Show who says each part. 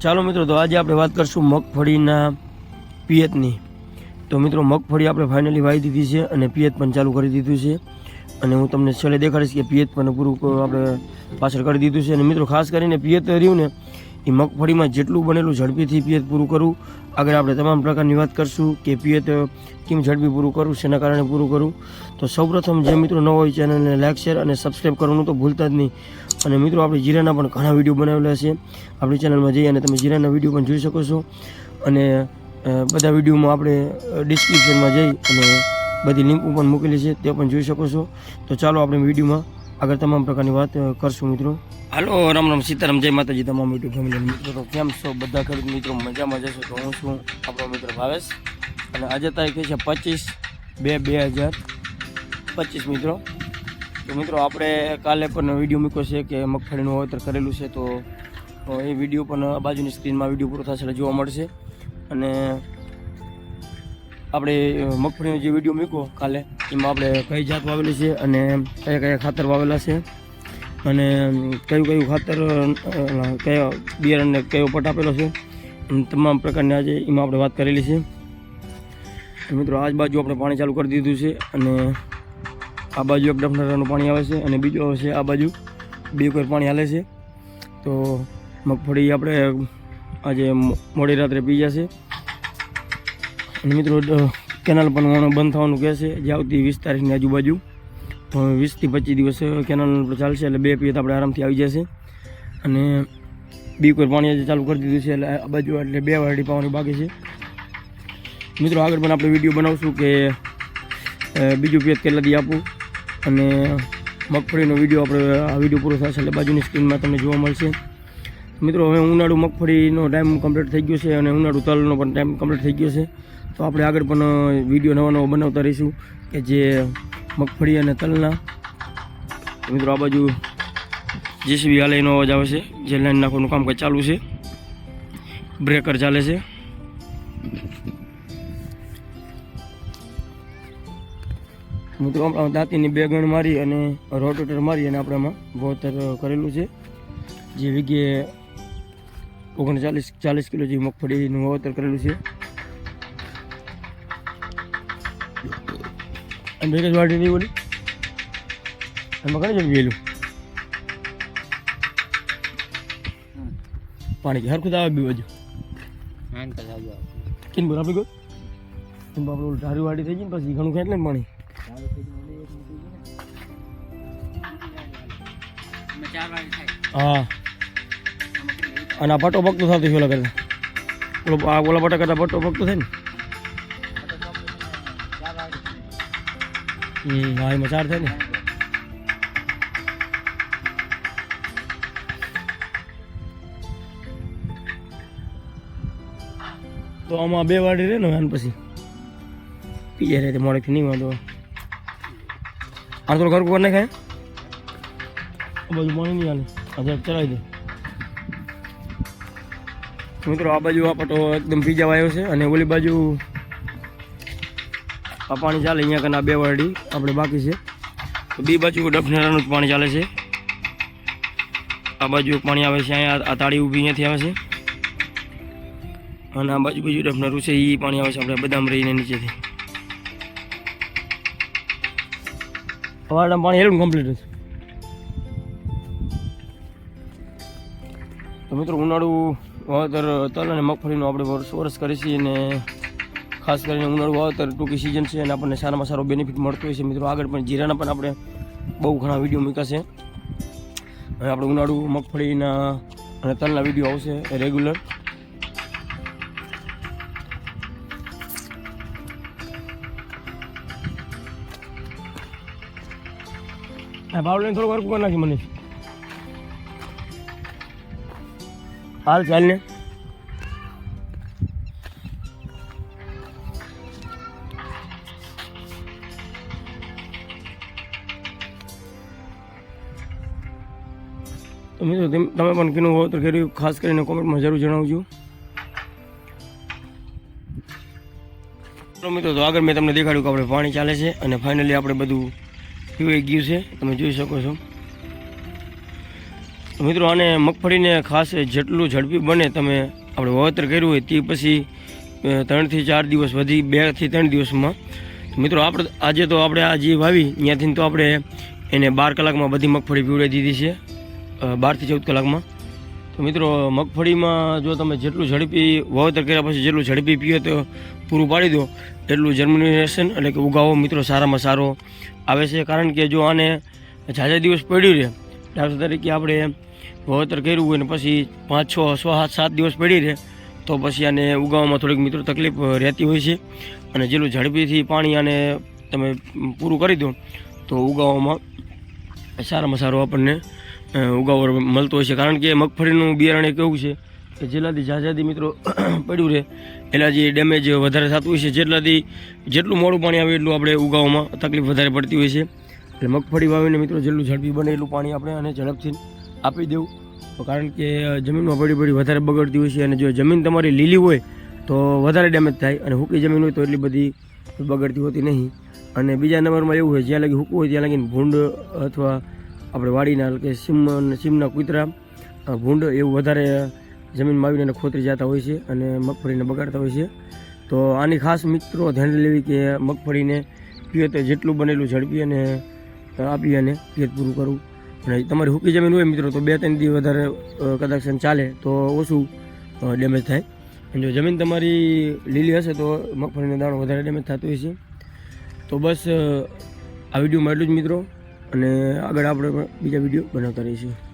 Speaker 1: ચાલો મિત્રો, તો આજે આપણે વાત કરશું મગફળીના પિયતની. તો મિત્રો, મગફળી આપણે ફાઇનલી વાવી દીધી છે અને પિયત પણ ચાલુ કરી દીધું છે. અને હું તમને છેલ્લે દેખાડીશ કે પિયત પણ પૂરું આપણે પાછળ કરી દીધું છે. અને મિત્રો, ખાસ કરીને પિયત રહ્યું ને એ મગફળીમાં જેટલું બનેલું ઝડપીથી પિયત પૂરું કરવું આગળ આપણે તમામ પ્રકારની વાત કરશું કે પિયત કેમ ઝડપી પૂરું કરવું શેના કારણે પૂરું કરવું તો સૌપ્રથમ જે મિત્રો ન હોય ચેનલને લાઇક શેર અને સબસ્ક્રાઈબ કરવાનું તો ભૂલતા જ નહીં. અને મિત્રો આપણે જીરાના પણ ઘણા વીડિયો બનાવેલા છે. આપણી ચેનલમાં જઈ અને તમે જીરાના વીડિયો પણ જોઈ શકો છો. અને બધા વિડીયોમાં આપણે ડિસ્ક્રિપ્શનમાં જઈ અને બધી લિંક પણ મૂકેલી છે, તે પણ જોઈ શકો છો. તો ચાલો આપણે વિડીયોમાં આગળ તમામ પ્રકારની વાત કરશું મિત્રો. હાલો, રામ રામ સીતારામ, જય માતાજી, તમામ યુટ્યુબ ફેમિલી મિત્રો તો કેમ છો? બધા ખેડૂત મિત્રો, મજામાં જશો તો હું છું આપણો મિત્ર ભાવેશ. અને આજે તારીખ છે પચીસ બે બે હજાર પચીસ મિત્રો. તો મિત્રો, આપણે કાલે પણ વીડિયો મૂક્યો છે કે મગફળીનું વાવેતર કરેલું છે, તો એ વીડિયો પણ બાજુની સ્ક્રીનમાં વીડિયો પૂરો થશે જોવા મળશે. અને આપણે મગફળીનો જે વીડિયો મૂક્યો કાલે એમાં આપણે કઈ જાત વાવેલી છે અને કયા કયા ખાતર વાવેલા છે અને કયું કયું ખાતર કયા બિયારણને કયો પટ આપેલો છે અને તમામ પ્રકારની આજે એમાં આપણે વાત કરેલી છે. મિત્રો આજ બાજુ આપણે પાણી ચાલુ કરી દીધું છે અને આ બાજુ એક ડફનારાનું પાણી આવે છે અને બીજું આવે છે આ બાજુ બે કોઈ પાણી હાલે છે. તો મગફળી આપણે આજે મોડી રાત્રે પી જશે અને મિત્રો કેનાલ પણ બંધ થવાનું કહે છે. જે આવતી વીસ તારીખની આજુબાજુ. તો વીસથી પચીસ દિવસ કેનાલ ચાલશે એટલે બે પિયત આપણે આરામથી આવી જશે. અને બી કોઈ પાણી આજે ચાલુ કરી દીધું છે એટલે આ બાજુ એટલે બે વાડી પાવાની બાકી છે. મિત્રો આગળ પણ આપણે વીડિયો બનાવશું કે બીજું પિયત કેટલા દી આપું. અને મગફળીનો વીડિયો આપણે, આ વીડિયો પૂરો થશે એટલે બાજુની સ્ક્રીનમાં તમને જોવા મળશે. મિત્રો હવે ઉનાળુ મગફળીનો ટાઈમ કમ્પ્લીટ થઈ ગયો છે અને ઉનાળુ તલનો પણ ટાઈમ કમ્પ્લીટ થઈ ગયો છે. તો આપણે આગળ પણ વીડિયો નવા નવા બનાવતા રહીશું કે જે મગફળી અને તલના. મિત્રો, આ બાજુ જેસીબી હાલે એનો અવાજ આવે છે, જે લાઈન નાખવાનું કામકાજ ચાલુ છે. બ્રેકર ચાલે છે. મિત્રો, આપણે દાંતીની બે ગણ મારી અને રોટેટર મારી અને આપણે આમાં વાવેતર કરેલું છે. જે વીઘે ઓગણચાલીસ ચાલીસ કિલો જેવી મગફળીનું વાવેતર કરેલું છે. અને ભેગા જ વાટી નહીં બોલી. એમાં ઘણી જગ્યાએ ગયેલું. પાણી હરખું આવે બી બાજુ. કિન બોલ આપણે કિન આપણે ઓલું ધારી વાડી થઈ ગઈ ને પછી ઘણું ખેંચ ને પાણી. હા. અને આ પટો ભક્તો થતું ઓલા કરતા ઓલો ઓલા પટા કરતા પટો ભક્તો થાય ને. હા એમાં ચાર થાય ને. તો આમાં બે વાડી રહે ને પછી. પીએ રહે મોડેથી નહીં વાંધો. આ તો ઘર કોને ખાય બાજુ પાણી નહીં હાલે. આ જરાક ચલાવી દે. મિત્રો, આ બાજુ આ પટો એકદમ પીજા આવ્યો છે અને ઓલી બાજુ આ પાણી ચાલે અહીંયા કના બે વાડી આપણે બાકી છે. તો બી બાજુ ડફનેરાનું જ પાણી ચાલે છે. આ બાજુ પાણી આવે છે, અહીંયા આ તાળી ઊભી અહીંયાથી આવે છે. અને આ બાજુ બીજું ડફનેરું છે એ પાણી આવે છે, આપણે બદામ રહીને નીચેથી. વાડામાં પાણી હેલું કમ્પ્લીટ છે તો મિત્રો ઉનાળુ વાવેતર તલ અને મગફળીનું આપણે વર્ષ વર્ષ કરીએ છીએ અને ખાસ કરીને ઉનાળુ વાવતર ટૂંકી સિઝન છે અને આપણને સારામાં સારો બેનિફિટ મળતો હોય છે. મિત્રો, આગળ પણ જીરાના પણ આપણે બહુ ઘણા વીડિયો મૂક્યા છે. હવે આપણે ઉનાળુ, મગફળીના અને તલના વીડિયો આવશે રેગ્યુલર ભાવ લઈને થોડું વર્ક કરી નાખી મને હાલ ચાલ તો મિત્રો, તેમ- પણ કીનું વાવેતર કર્યું ખાસ કરીને કોમેન્ટમાં જરૂર જણાવજો. તો મિત્રો, તો આગળ મેં તમને દેખાડ્યું કે આપણે પાણી ચાલે છે અને ફાઇનલી આપણે બધું પીવાઈ ગયું છે. તમે જોઈ શકો છો. મિત્રો, આને મગફળીને ખાસ જેટલું ઝડપી બને તમે આપણે વાવેતર કર્યું હોય તે પછી ત્રણથી ચાર દિવસ વધી, બેથી ત્રણ દિવસમાં. મિત્રો, આપણે આજે તો આપણે આ જે વાવી, ત્યાંથી તો આપણે એને બાર કલાકમાં બધી મગફળી પીવડાવી દીધી છે. બારથી ચૌદ કલાકમાં. તો મિત્રો, મગફળીમાં જો તમે જેટલું ઝડપી વાવેતર કર્યા પછી જેટલું ઝડપી પીઓ તો પૂરું પાડી દો. એટલું જર્મિનેશન એટલે કે ઉગાવો મિત્રો સારામાં સારો આવે છે. કારણ કે જો આને ઝાઝા દિવસ પડ્યું રહે, દાખલા તરીકે આપણે વાવેતર કર્યું હોય ને પછી પાંચ, છ છ સાત સાત દિવસ પડી રહે, તો પછી આને ઉગાવવામાં થોડીક મિત્રો તકલીફ રહેતી હોય છે. અને જેટલું ઝડપીથી પાણી આને તમે પૂરું કરી દો, તો ઉગાવવામાં સારામાં સારો આપણને અ, ઉગાવો મળતો હોય છે કારણ કે મગફળીનું બિયારણ એક એવું છે કે જેટલાથી ઝાઝાથી મિત્રો પડ્યું રહે. એના જે ડેમેજ વધારે થતું હોય છે જેટલાથી જેટલું મોડું પાણી આવે એટલું આપણે ઉગાવવામાં તકલીફ વધારે પડતી હોય છે. એટલે મગફળી વાવીને મિત્રો જેટલું ઝડપી બને એટલું પાણી આપણે અને ઝડપથી આપી દેવું. કારણ કે જમીનમાં પડી પડી વધારે બગડતી હોય છે અને જો જમીન તમારી લીલી હોય તો વધારે ડેમેજ થાય અને હૂકી જમીન હોય તો એટલી બધી બગડતી હોતી નહીં. અને બીજા નંબરમાં એવું હોય જ્યાં લગી હૂકું હોય ત્યાં લગીને ભૂંડ અથવા આપણે વાડીના કે સીમ સીમના કૂતરા ભૂંડ એવું વધારે જમીનમાં આવીને એને ખોતરી જતા હોય છે અને મગફળીને બગાડતા હોય છે. તો આની ખાસ મિત્રો ધ્યાન લેવી કે મગફળીને પિયત જેટલું બનેલું ઝડપી અને આપી અને પિયત પૂરું કરવું. અને તમારી હૂકી જમીન હોય મિત્રો તો બે ત્રણ દિવસ વધારે કદાચ ચાલે તો ઓછું ડેમેજ થાય. અને જો જમીન તમારી લીલી હશે તો મગફળીનો દાણો વધારે ડેમેજ થતો હોય છે. તો બસ આ વિડીયોમાં એટલું જ મિત્રો. અને આગળ આપણે બીજા વીડિયો બનાવતા રહીશું.